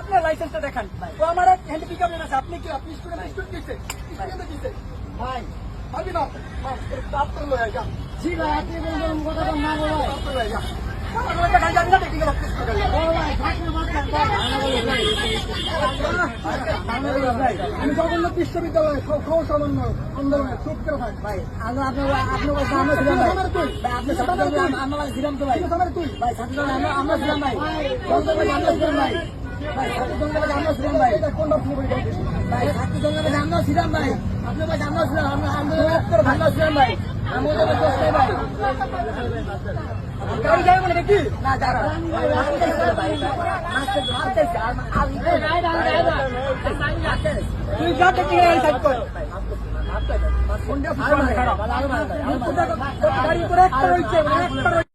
আপনার লাইসেন্সটা দেখান ও আমার হ্যান্ড পিক আপ আছে আপনি কি আপনি স্টুডেন্ট স্টুডেন্ট কিসে স্টুডেন্ট কিসে ভাই পারবি না বাপ লয়ে যা জি ভাই আপনি বলবেন কথা না বলো বাপ লয়ে যা আমার টাকা যাবি না দেখি গেল ভাই থাকলে মাত্র আমি জগন্নাথ বিশ্ববিদ্যালয়ে খবর সামান্য আন্দোলনে চুপ করে থাক ভাই আমরা ছিলাম ভাই ভাই আপনি আমরা ছিলাম তো ভাই তুই ভাই ছাত্র আর তুই যা